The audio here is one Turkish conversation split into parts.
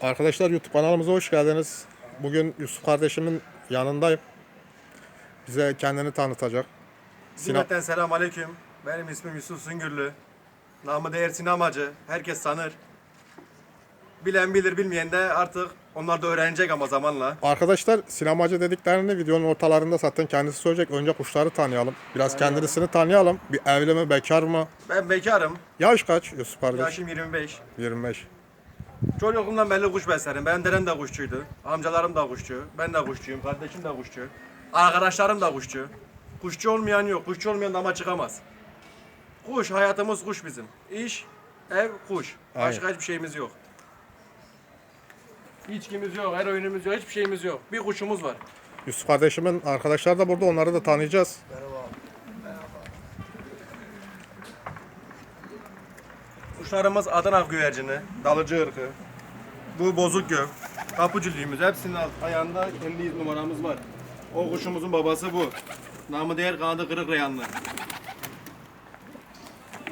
Arkadaşlar YouTube kanalımıza hoş geldiniz. Bugün Yusuf kardeşimin yanındayım. Bize kendini tanıtacak. Sinan, Cümleten selam aleyküm. Benim ismim Yusuf Süngürlü. Namı değer sinemacı. Herkes sanır. Bilen bilir bilmeyen de artık onlar da öğrenecek ama zamanla. arkadaşlar sinemacı dediklerini videonun ortalarında zaten kendisi söyleyecek. Önce kuşları tanıyalım. Biraz kendisini tanıyalım. Bir evli mi, bekar mı? Ben bekarım. Yaş kaç Yusuf kardeş? Yaşım 25. 25. Çocukluğumdan belli kuş beslerim. Benim dedem de kuşçuydu. Amcalarım da kuşçu. Ben de kuşçuyum. Kardeşim de kuşçu. Arkadaşlarım da kuşçu. Kuşçu olmayan yok. Kuşçu olmayan dama çıkamaz. Kuş, hayatımız kuş bizim. İş, ev, kuş. Başka hiçbir şeyimiz yok. İçkimiz yok, eroinimiz yok, hiçbir şeyimiz yok. Bir kuşumuz var. Yusuf kardeşimin arkadaşlar da burada. Onları da tanıyacağız. Kuşlarımız Adana güvercini, dalıcı ırkı. Bu bozuk göv, kapıcılığımız hepsinin ayağında kendi numaramız var. O kuşumuzun babası bu. Namı değer kanadı kırık reyanlı.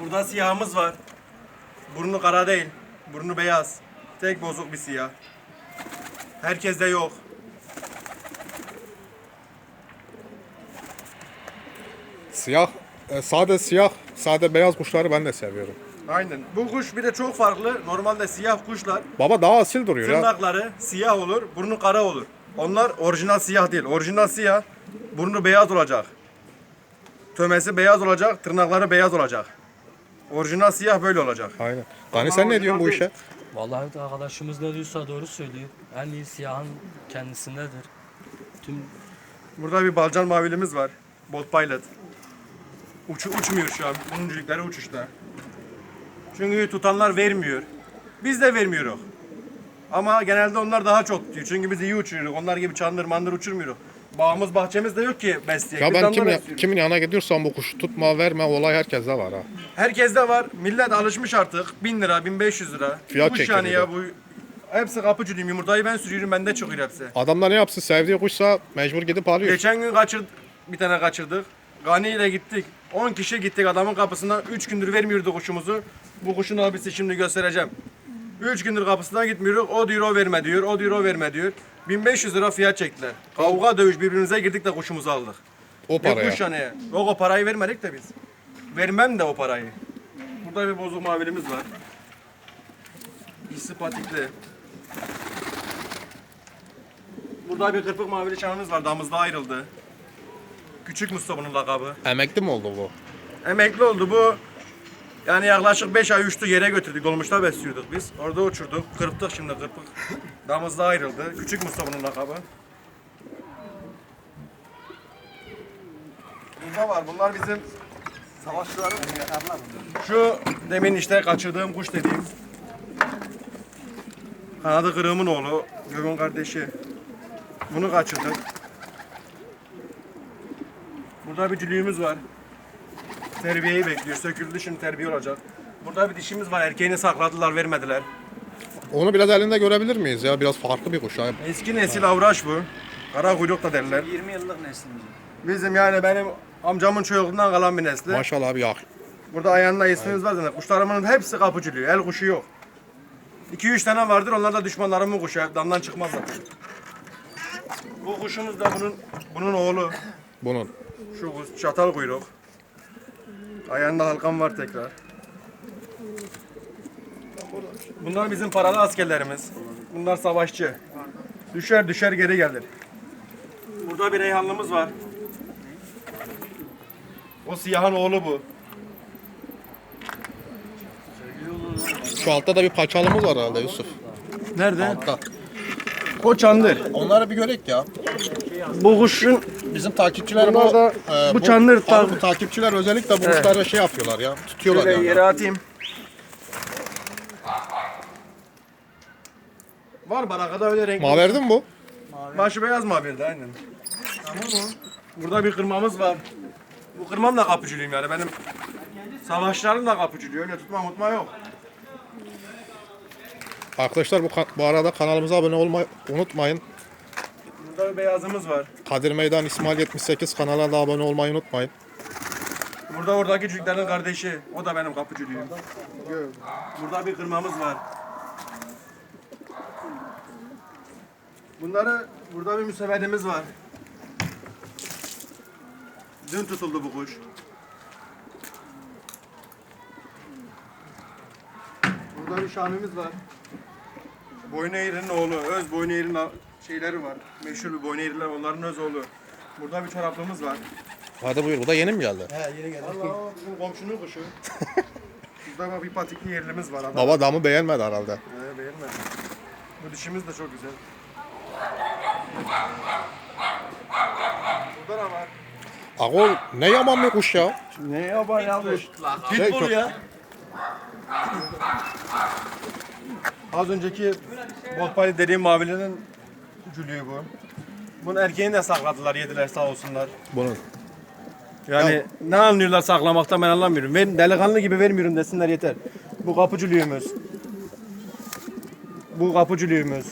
Burada siyahımız var. Burnu kara değil, burnu beyaz. Tek bozuk bir siyah. Herkeste yok. Siyah, e, sade siyah, sade beyaz kuşları ben de seviyorum. Aynen. Bu kuş bir de çok farklı. Normalde siyah kuşlar Baba daha asil duruyor ya. Tırnakları siyah olur, burnu kara olur. Onlar orijinal siyah değil. Orijinal siyah, burnu beyaz olacak. Tömesi beyaz olacak, tırnakları beyaz olacak. Orijinal siyah böyle olacak. Aynen. Dani sen ne diyorsun bu işe? Vallahi arkadaşımız ne diyorsa doğru söylüyor. En iyi siyahın kendisindedir. Tüm Burada bir balcan mavilimiz var. Bot pilot. Uçu, uçmuyor şu an. Bunun cülikleri uçuşta. Çünkü tutanlar vermiyor. Biz de vermiyoruz. Ama genelde onlar daha çok tutuyor. Çünkü biz iyi uçuruyoruz. Onlar gibi çandır mandır uçurmuyoruz. Bağımız bahçemiz de yok ki besleyek. Ya ben kim, kimin yanına gidiyorsam bu kuşu tutma verme olay herkeste var ha. Herkeste var. Millet alışmış artık. 1000 lira, 1500 lira. Fiyat Kuş yani ya bu. Hepsi kapıcılıyım. Yumurtayı ben sürüyorum. Bende çıkıyor hepsi. Adamlar ne yapsın sevdiği kuşsa mecbur gidip alıyor. Geçen gün kaçırdık. Bir tane kaçırdık. Gani ile gittik. 10 kişi gittik adamın kapısına. 3 gündür vermiyordu kuşumuzu. Bu kuşun abisi şimdi göstereceğim. 3 gündür kapısına gitmiyoruz. O diyor o verme diyor. O diyor o verme diyor. 1500 lira fiyat çektiler. Kavga dövüş birbirimize girdik de kuşumuzu aldık. O paraya. kuş yani? Yok o parayı vermedik de biz. Vermem de o parayı. Burada bir bozuk mavilimiz var. İşsi patikli. Burada bir kırpık mavili çanımız var. Damızda ayrıldı. Küçük Mustafa'nın lakabı. Emekli mi oldu bu? Emekli oldu bu. Yani yaklaşık 5 ay uçtu yere götürdük. Dolmuşta besliyorduk biz. Orada uçurduk. Kırptık şimdi kırpık. Damızda ayrıldı. Küçük Mustafa'nın lakabı. Burada var. Bunlar bizim savaşçıların. Şu demin işte kaçırdığım kuş dediğim. Kanadı kırığımın oğlu. Göbün kardeşi. Bunu kaçırdık. Burada bir cülüğümüz var. Terbiyeyi bekliyor. Söküldü şimdi terbiye olacak. Burada bir dişimiz var. Erkeğini sakladılar, vermediler. Onu biraz elinde görebilir miyiz ya? Biraz farklı bir kuş. Eski nesil avraş bu. Kara kuyruk da derler. 20 yıllık neslimiz. Bizim yani benim amcamın çocukluğundan kalan bir nesli. Maşallah abi ya. Burada ayağında isminiz var zaten. Kuşlarımın hepsi kapıcılıyor. El kuşu yok. 2-3 tane vardır. Onlar da düşmanlarımın kuşu. Damdan çıkmaz zaten. Bu kuşumuz da bunun bunun oğlu. Bunun. Şu kuş çatal kuyruk. Ayağında halkan var tekrar. Bunlar bizim paralı askerlerimiz. Bunlar savaşçı. Düşer düşer geri gelir. Burada bir reyhanlımız var. O siyahın oğlu bu. Şu altta da bir paçalımız var herhalde Yusuf. Nerede? Altta. O çandır. Onları bir görek ya. Bu kuşun Bizim takipçiler Bunlar bu, da- e, bu çandır abi tak- bu takipçiler özellikle bu kuşlara şey yapıyorlar ya. Tutuyorlar şöyle yani. yere atayım. Var barakada öyle renkli. Maverdin mi bu? Başı beyaz mavirdi aynen. Ama bu. Burada bir kırmamız var. Bu kırmam da kapıcılıyım yani benim. Savaşlarım da kapıcılıyor. Öyle tutma mutma yok. Arkadaşlar bu, bu arada kanalımıza abone olmayı unutmayın. Burada bir beyazımız var. Kadir Meydan İsmail 78 kanalına da abone olmayı unutmayın. Burada oradaki çocukların kardeşi. O da benim kapıcılığım. Burada bir kırmamız var. Bunları burada bir müsevedemiz var. Dün tutuldu bu kuş. Burada bir şamimiz var. Boynu eğrinin oğlu, öz boynu eğrinin şeyleri var. Meşhur bir boyneyriler onların öz oğlu. Burada bir çoraplarımız var. Hadi buyur. Bu da yeni mi geldi? He yeni geldi. Valla o bizim komşunun kuşu. Burada bir patikli yerlimiz var. Adam. Baba damı beğenmedi herhalde. He beğenmedi. Bu dişimiz de çok güzel. Burada da var. Ağol ne yaman bir kuş ya. Ne yaman ya kuş. Pitbull ya. Az önceki Botpani dediğim mavilerin cülüğü bu. Bunun erkeğini de sakladılar yediler sağ olsunlar. Bunun. Yani ne anlıyorlar saklamaktan ben anlamıyorum. Ben delikanlı gibi vermiyorum desinler yeter. Bu kapıcılığımız. Bu kapıcılığımız.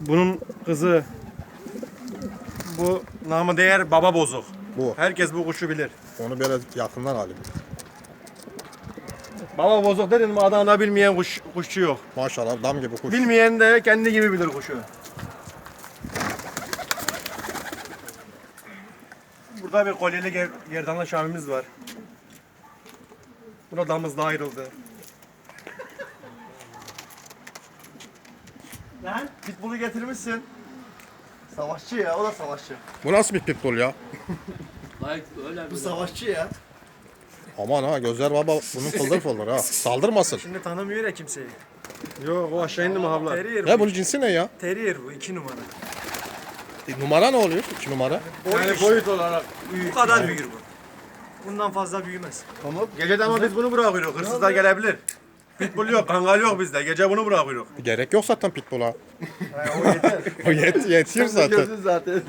Bunun kızı. Bu namı değer baba bozuk. Bu. Herkes bu kuşu bilir. Onu biraz yakından alayım. Baba bozuk dedim mi adana bilmeyen kuş, kuşçu yok. Maşallah dam gibi kuş. Bilmeyen de kendi gibi bilir kuşu. Burada bir kolyeli ger gerdanlı şamimiz var. Burada damızla ayrıldı. Lan pitbull'u getirmişsin. Savaşçı ya, o da savaşçı. Bu nasıl bir pitbull ya? Like öyle Bu savaşçı ya. Aman ha gözler baba bunun fıldır fıldır ha. Saldırmasın. Şimdi tanımıyor ya kimseyi. Yok o aşağı indi mi havlar? Terrier Ya bu. bunun cinsi ne ya? Terrier bu iki numara. E, numara ne oluyor? İki numara. Yani boyut olarak. Bu kadar büyür bu. Bundan fazla büyümez. Gece de ama biz bunu bırakıyoruz. Hırsızlar gelebilir. Pitbull yok, kangal yok bizde. Gece bunu bırakıyoruz. Gerek yok zaten pitbull'a. o yeter. O yet, yetiyor zaten. zaten.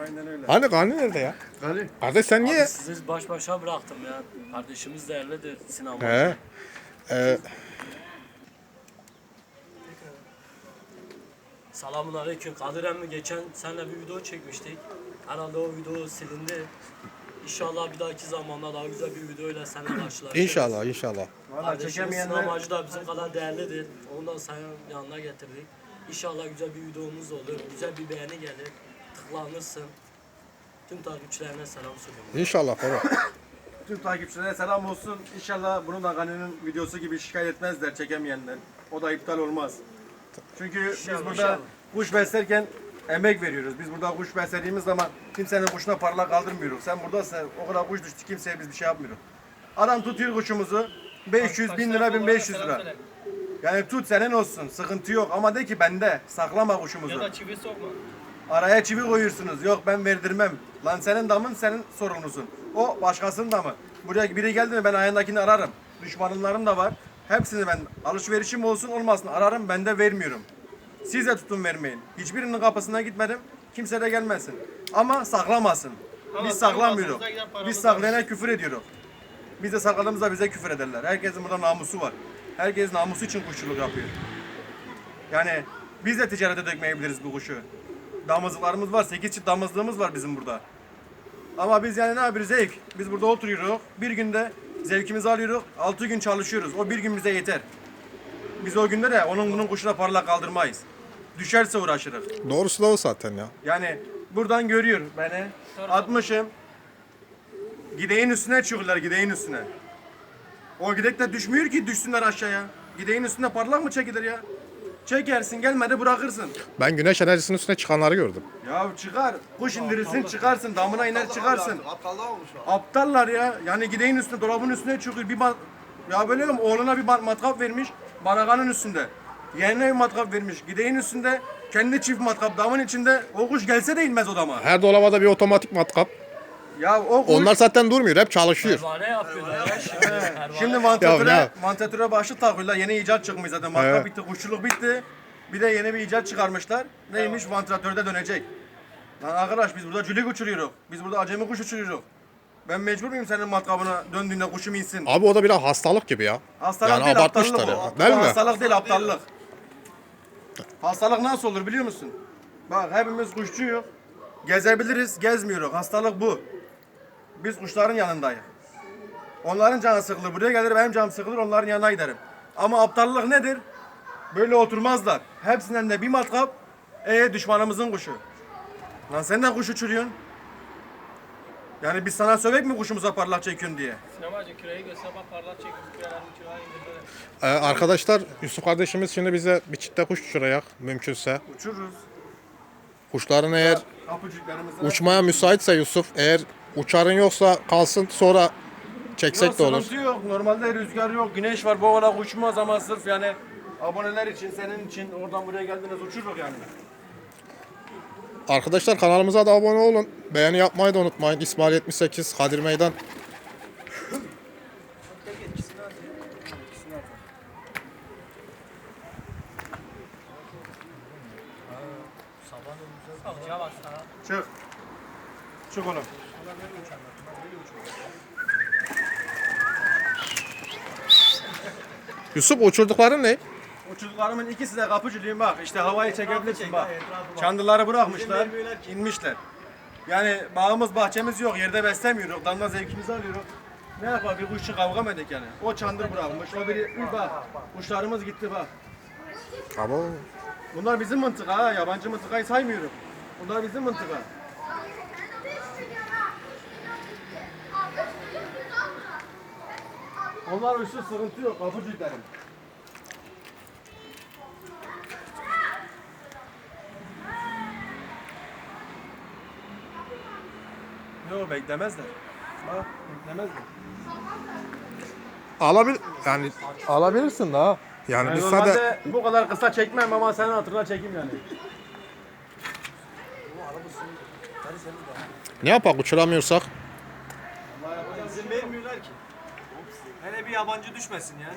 Aynen öyle. Hani Gani nerede ya? Gani. Kardeş sen niye? sizi baş başa bıraktım ya. Kardeşimiz değerlidir Sinan. He. Ee, Selamun aleyküm. Kadir emmi geçen seninle bir video çekmiştik. Herhalde o video silindi. İnşallah bir dahaki zamanda daha güzel bir videoyla seninle karşılaşırız. inşallah inşallah. Kardeşimizin çekemeyenler amacı da bizim kadar değerlidir. Ondan senin yanına getirdik. İnşallah güzel bir videomuz olur. Güzel bir beğeni gelir. Tıklanırsın. Tüm takipçilerine selam söylüyorum. İnşallah baba. tüm takipçilere selam olsun. İnşallah bunu da Gani'nin videosu gibi şikayet etmezler çekemeyenler. O da iptal olmaz. Çünkü biz burada kuş beslerken emek veriyoruz. Biz burada kuş beslediğimiz zaman kimsenin kuşuna parla kaldırmıyoruz. Sen buradasın o kadar kuş düştü kimseye biz bir şey yapmıyoruz. Adam tutuyor kuşumuzu 500 bin lira 1500 lira. Yani tut senin olsun sıkıntı yok ama de ki bende saklama kuşumuzu. Ya da çivi sokma. Araya çivi koyuyorsunuz. Yok ben verdirmem. Lan senin damın senin sorumlusun. O başkasının damı. Buraya biri geldi mi ben ayağındakini ararım. Düşmanlarım da var. Hepsini ben alışverişim olsun olmasın ararım ben de vermiyorum. Siz de tutun vermeyin. Hiçbirinin kapısına gitmedim. Kimse de gelmesin. Ama saklamasın. Ama Biz saklamıyoruz. Biz saklayana küfür ediyoruz. Biz de sakladığımızda bize küfür ederler. Herkesin burada namusu var. Herkes namusu için kuşçuluk yapıyor. Yani biz de ticarete dökmeyebiliriz bu kuşu. Damızlıklarımız var. 8 çift damızlığımız var bizim burada. Ama biz yani ne yapıyoruz? Zevk. Biz burada oturuyoruz. Bir günde zevkimizi alıyoruz. 6 gün çalışıyoruz. O bir gün bize yeter. Biz o günde de onun bunun kuşuna parlak kaldırmayız. Düşerse uğraşırız. Doğrusu da o zaten ya. Yani buradan görüyor beni. Atmışım. Gideğin üstüne çıkıyorlar gideğin üstüne. O gidek de düşmüyor ki düşsünler aşağıya. Gideğin üstüne parlak mı çekilir ya? Çekersin gelmedi bırakırsın. Ben güneş enerjisinin üstüne çıkanları gördüm. Ya çıkar. Kuş indirirsin çıkarsın. Damına iner çıkarsın. Aptallığa olmuş o. Aptallar ya. Yani gideğin üstüne dolabın üstüne çıkıyor. Bir ya böyle mi? Oğluna bir mat- matkap vermiş. Baraganın üstünde. Yeğenine bir matkap vermiş. Gideğin üstünde kendi çift matkap damın içinde. O kuş gelse de inmez o dama. Her dolaba da bir otomatik matkap. Ya o kuş Onlar zaten durmuyor. Hep çalışıyor. Pervane yapıyorlar ya şimdi. Pervane. Şimdi başlık takıyorlar. Yeni icat çıkmış zaten. Matkap Evet. bitti, kuşçuluk bitti. Bir de yeni bir icat çıkarmışlar. Neymiş? Vantilatörde dönecek. Lan arkadaş biz burada cülük uçuruyoruz. Biz burada acemi kuş uçuruyoruz. Ben mecbur muyum senin matkabına döndüğünde kuşum insin? Abi o da biraz hastalık gibi ya. Hastalık yani değil, abartmışlar aptallık ya. o. Değil mi? Hastalık değil, aptallık. Hastalık nasıl olur biliyor musun? Bak hepimiz kuşçuyuz. Gezebiliriz, gezmiyoruz. Hastalık bu. Biz kuşların yanındayız. Onların canı sıkılır. Buraya gelir benim canım sıkılır, onların yanına giderim. Ama aptallık nedir? Böyle oturmazlar. Hepsinden de bir matkap, E düşmanımızın kuşu. Lan sen de kuş uçuruyorsun. Yani biz sana sövek mi kuşumuza parlak çekiyorsun diye? Sinemacı küreği göster bak parlak çekiyor. Kürelerini küreğe indirdi. Ee, arkadaşlar Yusuf kardeşimiz şimdi bize bir çitte kuş uçuracak mümkünse. Uçururuz. Kuşların eğer Kapıcıklarımızı. uçmaya müsaitse Yusuf eğer uçarın yoksa kalsın sonra çeksek Yok, de olur. sıkıntı yok. Normalde rüzgar yok, güneş var. Bu olarak uçmaz ama sırf yani aboneler için, senin için oradan buraya geldiniz uçururuz yani. Arkadaşlar kanalımıza da abone olun. Beğeni yapmayı da unutmayın. İsmail 78 Kadir Meydan. Çık. Çık oğlum. Yusuf uçurdukların ne? Uçurduklarımın ikisi de kapıcılıyım bak. İşte havayı çekebilirsin bak. Çandırları bırakmışlar, inmişler. Yani bağımız, bahçemiz yok. Yerde beslemiyoruz. Damla zevkimizi alıyoruz. Ne yapar bir kuşçu kavga mı edek yani? O çandır bırakmış. O biri bir bak. Kuşlarımız gitti bak. Abo. Bunlar bizim mıntıka ha. Yabancı mıntıkayı saymıyorum. Bunlar bizim mıntıka. Onlar uçsuz sıkıntı yok. Kapıcı derim. Yok beklemezler. Bak beklemezler. Alabil yani alabilirsin daha. Yani Yani biz normalde sadece bu kadar kısa çekmem ama senin hatırına çekeyim yani. ne yapak uçuramıyorsak? İzin vermiyorlar ki. Hele bir yabancı düşmesin ya.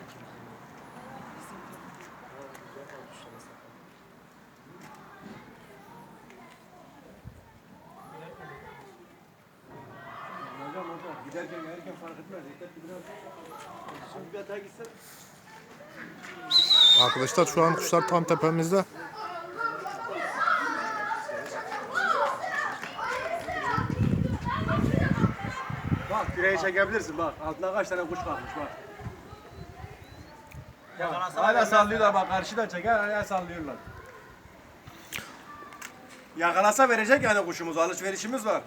Hocam hocam giderken gelirken fark etmez. Yeter ki biraz Şimdi bir hata gitsen. Arkadaşlar şu an kuşlar tam tepemizde. Bak küreği çekebilirsin bak. Altına kaç tane kuş kalmış bak. Hala sallıyorlar bak karşıdan çeker hala sallıyorlar. Yakalasa verecek yani kuşumuz alışverişimiz var.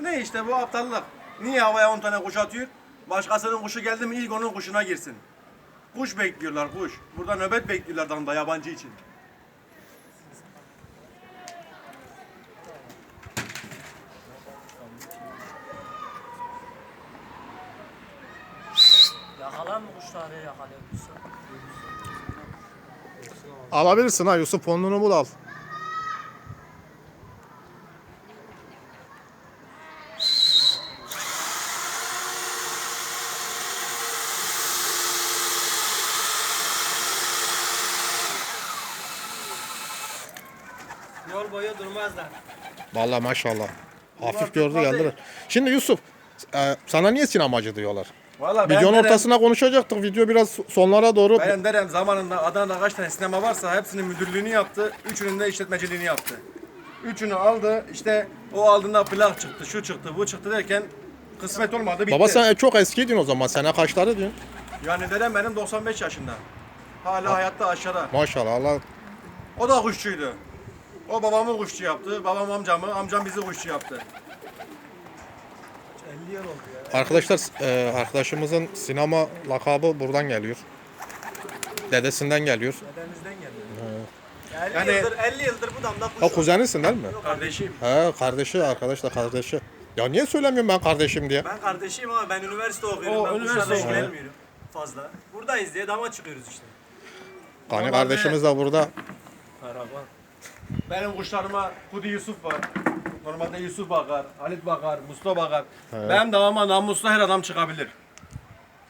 Ne işte bu aptallık. Niye havaya 10 tane kuş atıyor? Başkasının kuşu geldi mi ilk onun kuşuna girsin. Kuş bekliyorlar kuş. Burada nöbet bekliyorlar damda yabancı için. Yakalar mı kuşları yakalıyorsun? Alabilirsin ha Yusuf onunu bul al. Yol boyu durmazlar. Vallahi maşallah. Hafif gördü geldiler. Şimdi Yusuf e, sana niye sinemacı diyorlar? Valla ben Videonun derim- ortasına konuşacaktık. Video biraz sonlara doğru. Ben derim zamanında Adana'da kaç tane sinema varsa hepsinin müdürlüğünü yaptı. Üçünün de işletmeciliğini yaptı. Üçünü aldı. işte o aldığında plak çıktı, şu çıktı, bu çıktı derken kısmet olmadı bitti. Baba sen çok eskiydin o zaman. Sene kaçları diyorsun? Yani dedem benim 95 yaşında. Hala hayatta aşağıda. Maşallah Allah. O da kuşçuydu. O babamı kuşçu yaptı. Babam amcamı, amcam bizi kuşçu yaptı. 50 yıl oldu ya. Arkadaşlar e, arkadaşımızın sinema lakabı buradan geliyor. Dedesinden geliyor. Dedemizden geliyor. 50 Yani- yıldır 50 yıldır bu damda kuş Ha var. kuzenisin değil mi? Kardeşim. He kardeşi arkadaşlar kardeşi. Ya niye söylemiyorum ben kardeşim diye? Ben kardeşim ama ben üniversite okuyorum. O, ben üniversite kuşlarla okuyor. ilgilenmiyorum fazla. Buradayız diye dama çıkıyoruz işte. Kani kardeşimiz de burada. Merhaba. Benim kuşlarıma Kudi Yusuf var. Normalde Yusuf bakar, Halit bakar, Mustafa bakar. Benim davama namuslu her adam çıkabilir.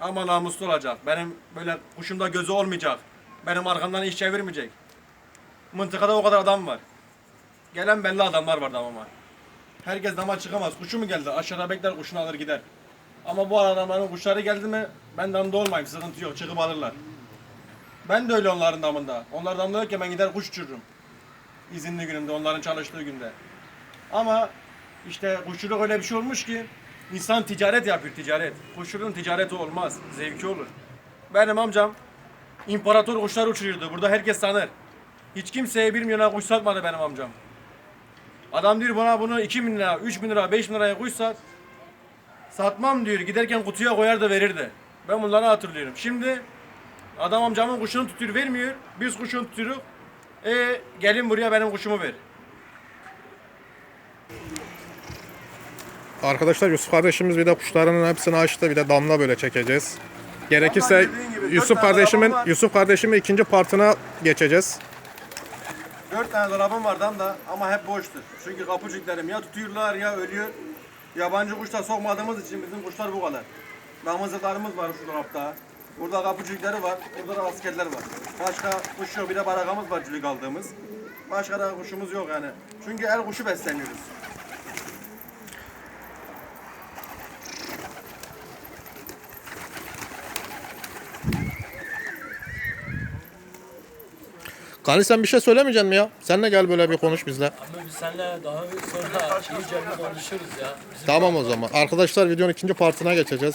Ama namuslu olacak. Benim böyle kuşumda gözü olmayacak. Benim arkamdan iş çevirmeyecek. Mıntıkada o kadar adam var. Gelen belli adamlar var damama. Herkes dama çıkamaz. Kuşu mu geldi? Aşağıda bekler kuşunu alır gider. Ama bu adamların kuşları geldi mi ben damda olmayayım. Sıkıntı yok. Çıkıp alırlar. Ben de öyle onların damında. Onlar damda yokken ben gider kuş uçururum izinli günümde, onların çalıştığı günde. Ama işte kuşçuluk öyle bir şey olmuş ki insan ticaret yapıyor, ticaret. Kuşçuluğun ticareti olmaz, zevki olur. Benim amcam imparator kuşlar uçuruyordu. Burada herkes tanır. Hiç kimseye 1 milyona kuş satmadı benim amcam. Adam diyor bana bunu 2 bin lira, 3 bin lira, 5 bin liraya kuş sat. Satmam diyor. Giderken kutuya koyar da verirdi. Ben bunları hatırlıyorum. Şimdi adam amcamın kuşunu tutuyor vermiyor. Biz kuşunu tutuyoruz. E gelin buraya benim kuşumu ver. Arkadaşlar Yusuf kardeşimiz bir de kuşlarının hepsini açtı. Bir de damla böyle çekeceğiz. Gerekirse dört Yusuf tane kardeşimin arabam var. Yusuf kardeşimin ikinci partına geçeceğiz. 4 tane dolabım var da ama hep boştur. Çünkü kapıcıklarım ya tutuyorlar ya ölüyor. Yabancı kuş da sokmadığımız için bizim kuşlar bu kadar. Damızlıklarımız var şu dolapta. Burada kapıcıkları var, burada da askerler var. Başka kuş yok, bir de barakamız var cülük aldığımız. Başka da kuşumuz yok yani. Çünkü el kuşu besleniyoruz. Gani sen bir şey söylemeyeceksin mi ya? Sen de gel böyle bir konuş bizle. Ama biz seninle daha sonra iyice bir konuşuruz ya. Bizim Tamam o zaman. Arkadaşlar videonun ikinci partına geçeceğiz.